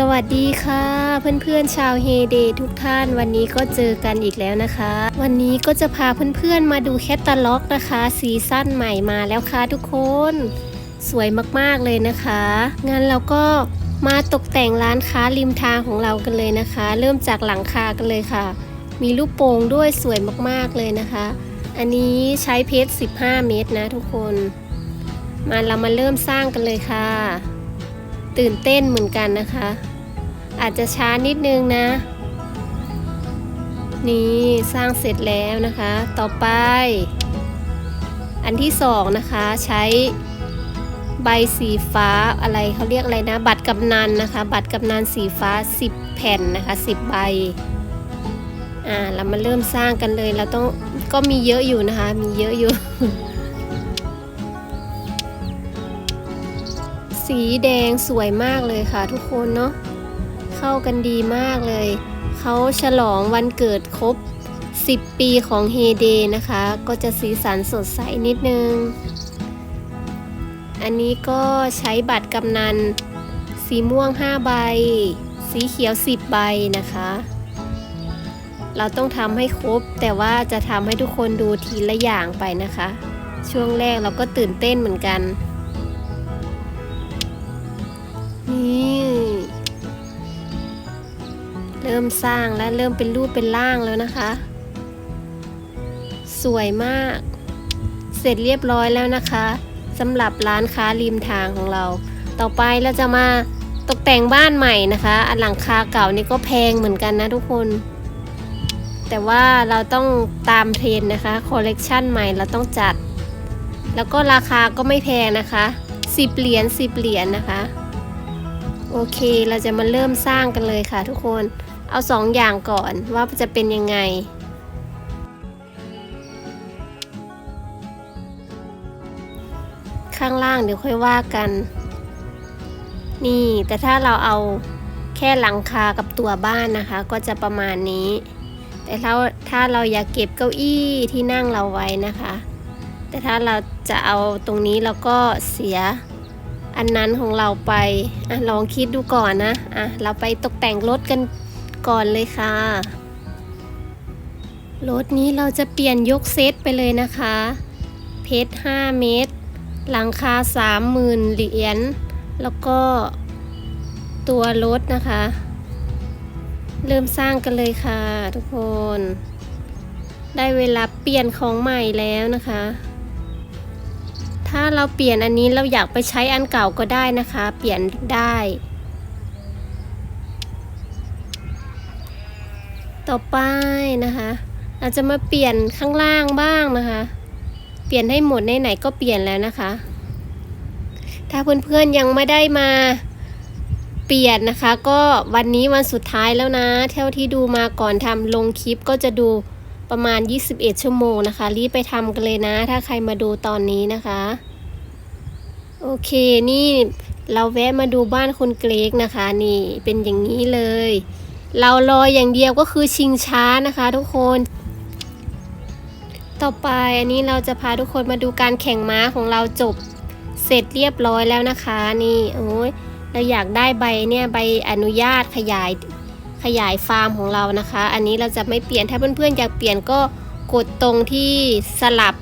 สวัสดีค่ะ เพื่อนๆชาวเฮเดทุกท่านวันนี้ก็เจอกันอีกแล้วนะคะ วันนี้ก็จะพาเพื่อนๆมาดูแคตตาล็อกนะคะ ซีซั่นใหม่มาแล้วค่ะทุกคน สวยมากๆเลยนะคะงั้นเราก็มาตกแต่งร้านค้าริมทางของเรากันเลยนะคะ เริ่มจากหลังคากันเลยค่ะ มีลูกโป่งด้วยสวยมากๆเลยนะคะ อันนี้ใช้เพชร15 เมตรนะทุกคน มาเรามาเริ่มสร้างกันเลยค่ะ ตื่นเต้นเหมือนกันนะคะ อาจจะช้านิดนึงนะ นี่สร้างเสร็จแล้วนะคะ ต่อไป อันที่สองนะคะใช้ใบสีฟ้าอะไรเขาเรียกอะไรนะ บัตรกำนันนะคะ บัตรกำนันสีฟ้า 10 แผ่นนะคะ 10 ใบอ่าเรามาเริ่มสร้างกันเลยเราต้องก็มีเยอะอยู่นะคะ มีเยอะอยู่ สีแดงสวยมากเลยค่ะทุกคนเนาะเข้ากันดีมากเลย เขาฉลองวันเกิดครบ 10 ปีของเฮเดนะคะ ก็จะสีสันสดใสนิดนึง อันนี้ก็ใช้บัตรกำนัน สีม่วง 5 ใบ สีเขียว 10 ใบนะคะ เราต้องทำให้ครบ แต่ว่าจะทำให้ทุกคนดูทีละอย่างไปนะคะ ช่วงแรกเราก็ตื่นเต้นเหมือนกัน นี่เริ่มสร้างแล้วเริ่มเป็นรูปเป็นร่างแล้วนะคะ สวยมาก เสร็จเรียบร้อยแล้วนะคะสำหรับร้านค้าริมทางของเรา ต่อไปเราจะมาตกแต่งบ้านใหม่นะคะ อันหลังคาเก่านี่ก็แพงเหมือนกันนะทุกคน แต่ว่าเราต้องตามเทรนนะคะ คอลเลกชันใหม่เราต้องจัด แล้วก็ราคาก็ไม่แพงนะคะ 10 เหรียญ10 เหรียญนะคะ โอเคเราจะมาเริ่มสร้างกันเลยค่ะทุกคนเอาสองอย่างก่อนว่าจะเป็นยังไง ข้างล่างเดี๋ยวค่อยว่ากัน นี่ แต่ถ้าเราเอาแค่หลังคากับตัวบ้านนะคะ ก็จะประมาณนี้ แต่ถ้าถ้าเราอยากเก็บเก้าอี้ที่นั่งเราไว้นะคะ แต่ถ้าเราจะเอาตรงนี้เราก็เสีย อันนั้นของเราไปอลองคิดดูก่อนนะอะเราไปตกแต่งรถกันก่อนเลยค่ะ รถนี้เราจะเปลี่ยนยกเซตไปเลยนะคะ เพชร5เมตร หลังคา 30,000เหรียญ แล้วก็ตัวรถนะคะ เริ่มสร้างกันเลยค่ะทุกคน ได้เวลาเปลี่ยนของใหม่แล้วนะคะ ถ้าเราเปลี่ยนอันนี้เราอยากไปใช้อันเก่าก็ได้นะคะ เปลี่ยนได้ ต่อไปนะคะเราจะมาเปลี่ยนข้างล่างบ้างนะคะ เปลี่ยนให้หมดในไหนก็เปลี่ยนแล้วนะคะ ถ้าเพื่อนๆยังไม่ได้มาเปลี่ยนนะคะ ก็วันนี้วันสุดท้ายแล้วนะ เท่าที่ดูมาก่อนทำลงคลิปก็จะดู ประมาณ 21 ชั่วโมงนะคะ รีบไปทำกันเลยนะ ถ้าใครมาดูตอนนี้นะคะ โอเคนี่เราแวะมาดูบ้านคนเกรกนะคะ นี่เป็นอย่างนี้เลย เรารออย่างเดียวก็คือชิงช้านะคะ ทุกคน ต่อไปอันนี้เราจะพาทุกคนมาดูการแข่งม้าของเราจบเสร็จเรียบร้อยแล้วนะคะ นี่โอ้ยเราอยากได้ใบเนี่ยใบอนุญาตขยาย ขยายฟาร์มของเรานะคะ อันนี้เราจะไม่เปลี่ยนถ้าเพื่อนๆอยากเปลี่ยนก็กดตรงที่สลับ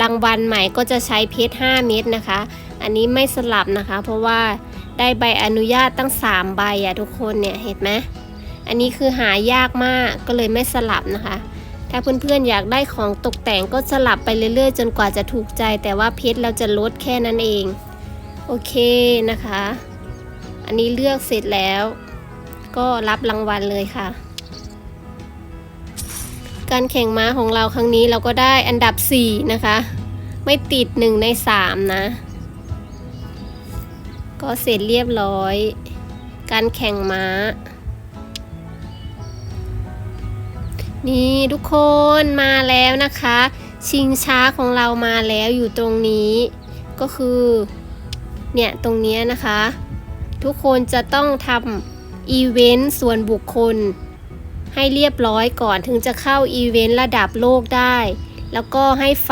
รางวัลใหม่ก็จะใช้เพชร5เม็ดนะคะ อันนี้ไม่สลับนะคะ เพราะว่าได้ใบอนุญาตตั้ง 3 ใบอะทุกคนเนี่ยเห็นไหมอันนี้คือหายากมากก็เลยไม่สลับนะคะ ถ้าเพื่อนๆอยากได้ของตกแต่งก็สลับไปเรื่อยๆ จนกว่าจะถูกใจ แต่ว่าเพชรเราจะลดแค่นั้นเอง โอเคนะคะ อันนี้เลือกเสร็จแล้ว ก็รับรางวัลเลยค่ะ การแข่งม้าของเราครั้งนี้เราก็ได้อันดับ 4 นะคะ ไม่ติด 1 ใน 3 นะ ก็เสร็จเรียบร้อย การแข่งม้า นี่ทุกคนมาแล้วนะคะ ชิงช้าของเรามาแล้วอยู่ตรงนี้ก็คือ เนี่ย ตรงนี้นะคะ ทุกคนจะต้องทำ อีเวนต์ส่วนบุคคล ให้เรียบร้อยก่อนถึงจะเข้าอีเวนต์ระดับโลกได้ แล้วก็ให้ไฟ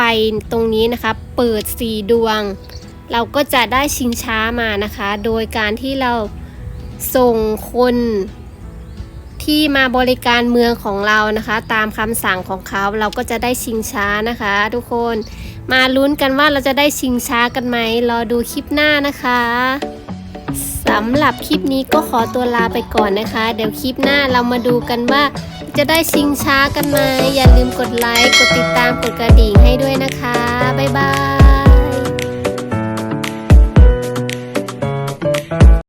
ตรงนี้นะคะ เปิดสีดวง เราก็จะได้ชิงช้ามานะคะ โดยการที่เราส่งคนที่มาบริการเมืองของเรานะคะ ตามคำสั่งของเขาเราก็จะได้ชิงช้านะคะ ทุกคนมาลุ้นกันว่าเราจะได้ชิงช้ากันไหมรอดูคลิปหน้านะคะำหรับคลิปนี้ก็ขอตัวลาไปก่อนนะคะ เดี๋ยวคลิปหน้าเรามาดูกันว่า จะได้ชิงช้ากันไหมอย่าลืมกดไลค์ กดติดตาม กดกระดิ่งให้ด้วยนะคะ บ๊ายบาย